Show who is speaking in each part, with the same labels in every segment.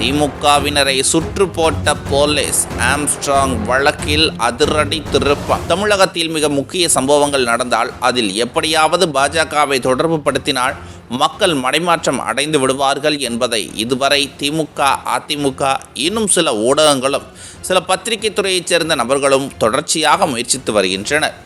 Speaker 1: திமுகவினரை சுற்று போட்ட police Armstrong வழக்கில் அதிரடி திருப்பம் தமிழகத்தில் மிக முக்கிய சம்பவங்கள் நடந்தால் அதில் எப்படியாவது பாஜகவை தொடர்பு படுத்தினால் மக்கள் மடைமாற்றம் அடைந்து விடுவார்கள் என்பதை இதுவரை திமுக அதிமுக இன்னும் சில ஊடகங்களும் சில பத்திரிகை துறையைச் சேர்ந்த நபர்களும் தொடர்ச்சியாக முயற்சித்து வருகின்றனர்.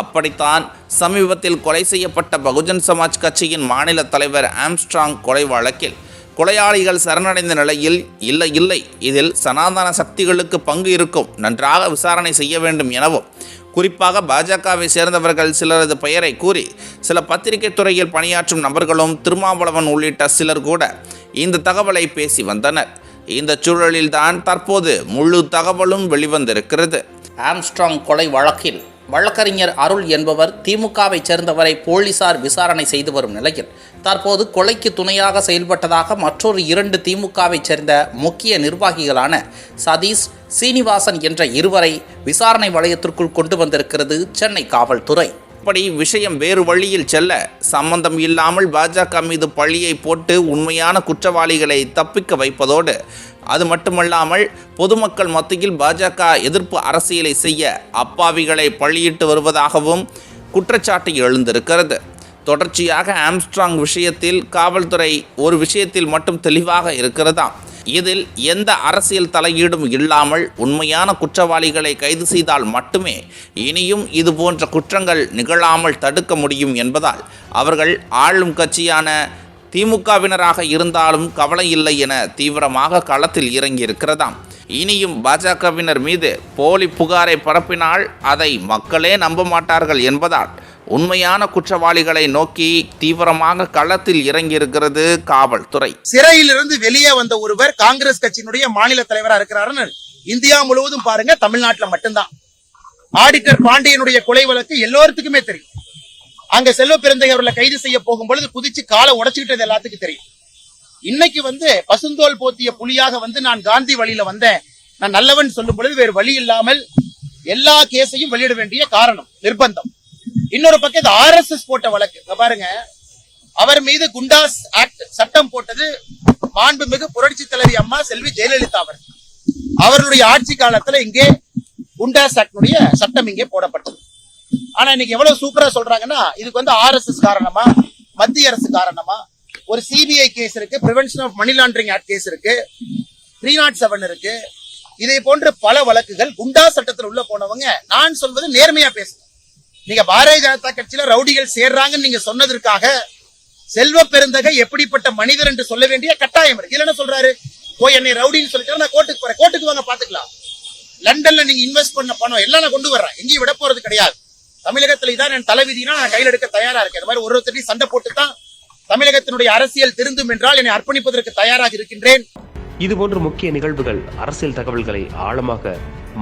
Speaker 1: அப்படித்தான் சமீபத்தில் கொலை செய்யப்பட்ட பகுஜன் சமாஜ் கட்சியின் மாநில தலைவர் ஆம்ஸ்ட்ராங் கொலை வழக்கில் கொலையாளிகள் சரணடைந்த நிலையில் இல்லை இல்லை இதில் சனாதன சக்திகளுக்கு பங்கு இருக்கும் நன்றாக விசாரணை செய்ய வேண்டும் எனவும். குறிப்பாக பாஜகவை சேர்ந்தவர்கள் சிலரது பெயரை கூறி சில பத்திரிகை துறையில் பணியாற்றும் நபர்களும் திருமாவளவன் உள்ளிட்ட சிலர் கூட இந்த தகவலை பேசி வந்தனர். இந்த சூழலில்தான் தற்போது முழு தகவலும் வெளிவந்திருக்கிறது. ஆம்ஸ்ட்ராங் கொலை வழக்கில் வழக்கறிஞர் அருள் என்பவர் திமுகவை சேர்ந்தவரை போலீசார் விசாரணை செய்து வரும் நிலையில் தற்போது கொலைக்கு துணையாக செயல்பட்டதாக மற்றொரு இரண்டு திமுகவை சேர்ந்த முக்கிய நிர்வாகிகளான சதீஷ் சீனிவாசன் என்ற இருவரை விசாரணை வளையத்திற்குள் கொண்டு வந்திருக்கிறது சென்னை காவல்துறை. இப்படி விஷயம் வேறு வழியில் செல்ல சம்பந்தம் இல்லாமல் பாஜக மீது பழியை போட்டு உண்மையான குற்றவாளிகளை தப்பிக்க வைப்பதோடு அது மட்டுமல்லாமல் பொதுமக்கள் மத்தியில் பாஜக எதிர்ப்பு அரசியலை செய்ய அப்பாவிகளை பழியிட்டு வருவதாகவும் குற்றச்சாட்டு எழுந்திருக்கிறது. தொடர்ச்சியாக ஆம்ஸ்ட்ராங் விஷயத்தில் காவல்துறை ஒரு விஷயத்தில் மட்டும் தெளிவாக இருக்கிறதாம் இதில் எந்த அரசியல் தலையீடும் இல்லாமல் உண்மையான குற்றவாளிகளை கைது செய்தால் மட்டுமே இனியும் இது போன்ற குற்றங்கள் நிகழாமல் தடுக்க முடியும் என்பதால் அவர்கள் ஆளும் கட்சியான திமுகவினராக இருந்தாலும் கவலை இல்லை என தீவிரமாக களத்தில் இறங்கியிருக்கிறதாம். இனியும் பாஜகவினர் மீது போலி புகாரை பரப்பினால் அதை மக்களே நம்ப மாட்டார்கள் என்பதால் உண்மையான குற்றவாளிகளை நோக்கி தீவிரமாக களத்தில் இறங்கியிருக்கிறது காவல்துறை.
Speaker 2: சிறையிலிருந்து வெளியே வந்த ஒருவர் காங்கிரஸ் கட்சியினுடைய மாநில தலைவரா இருக்கிறாருன்னு இந்தியா முழுவதும் பாருங்க தமிழ்நாட்டுல மட்டும்தான். ஆடிட்டர் பாண்டியனுடைய கொலை வழக்கு எல்லோருத்துக்குமே தெரியும். அங்க செல்வ பிறந்தை அவர்களை கைது செய்ய போகும் பொழுது குதிச்சு காலை உடைச்சுக்கிட்டது எல்லாத்துக்கும் தெரியும். இன்னைக்கு வந்து பசுந்தோல் போத்திய புலியாக வந்து நான் காந்தி வழியில வந்தேன். நான் நல்லவன் சொல்லும் பொழுது வேறு வழி இல்லாமல் எல்லா கேஸையும் வெளியிட வேண்டிய காரணம் நிர்பந்தம். இன்னொரு பக்கம் இது ஆர்எஸ்எஸ் போட்ட வழக்கு. பாருங்க. அவர் மீது குண்டாஸ் ஆக்ட் சட்டம் போட்டது மாண்புமிகு புரட்சி தலைவி அம்மா செல்வி ஜெயலலிதா அவர். அவர்களுடைய ஆட்சி காலத்துல இங்கே குண்டாஸ் ஆக்டினுடைய சட்டம் இங்கே போடப்பட்டது. ஆனா இன்னைக்கு எவ்வளவு சூப்பரா சொல்றாங்கன்னா இதுக்கு வந்து ஆர்எஸ்எஸ் காரணமா மத்திய அரசு காரணமா ஒரு சிபிஐ கேஸ் இருக்கு prevention of money laundering act case இருக்கு த்ரீ நாட் செவன் இருக்கு. இதை போன்ற பல வழக்குகள் குண்டா சட்டத்தில் உள்ள போனவங்க நான் சொல்வது நேர்மையா பேசுங்க. நீங்க பாரதிய ஜனதா கட்சியில ரவுடிகள் சேர்றாங்கன்னு நீங்க சொன்னதற்காக செல்வ பெருந்தகை எப்படிப்பட்ட மனிதர் என்று சொல்ல வேண்டிய கட்டாயம் இருக்கு. இல்ல என்ன சொல்றாரு போய் என்னை ரவுடின்னு சொல்லிட்டு நான் கோர்ட்டுக்கு போறேன். கோர்ட்டுக்கு வாங்க பாத்துக்கலாம் லண்டன்ல நீங்க இன்வெஸ்ட் பண்ண பணம் எல்லாம் நான் கொண்டு வர்றேன். எங்கேயும் விட போறது கிடையாது. தமிழகத்துல இதான் என் தலைவிதினா நான் கையில் எடுக்க தயாரா இருக்கேன். இந்த மாதிரி ஒரு ஒருத்தரையும் சண்டை போட்டு தான் தமிழகத்தினுடைய அரசியல் திருந்தும் என்றால் என்னை அர்ப்பணிப்பதற்கு தயாராக இருக்கின்றேன்.
Speaker 3: இதுபோன்ற முக்கிய நிகழ்வுகள் அரசியல் தகவல்களை ஆழமாக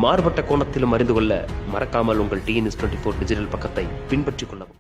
Speaker 3: மாறுபட்ட கோணத்திலும் அறிந்து கொள்ள மறக்காமல் உங்கள் டிஎன்எஸ் டுவெண்ட்டி ஃபோர் டிஜிட்டல் பக்கத்தை பின்பற்றிக் கொள்ளவும்.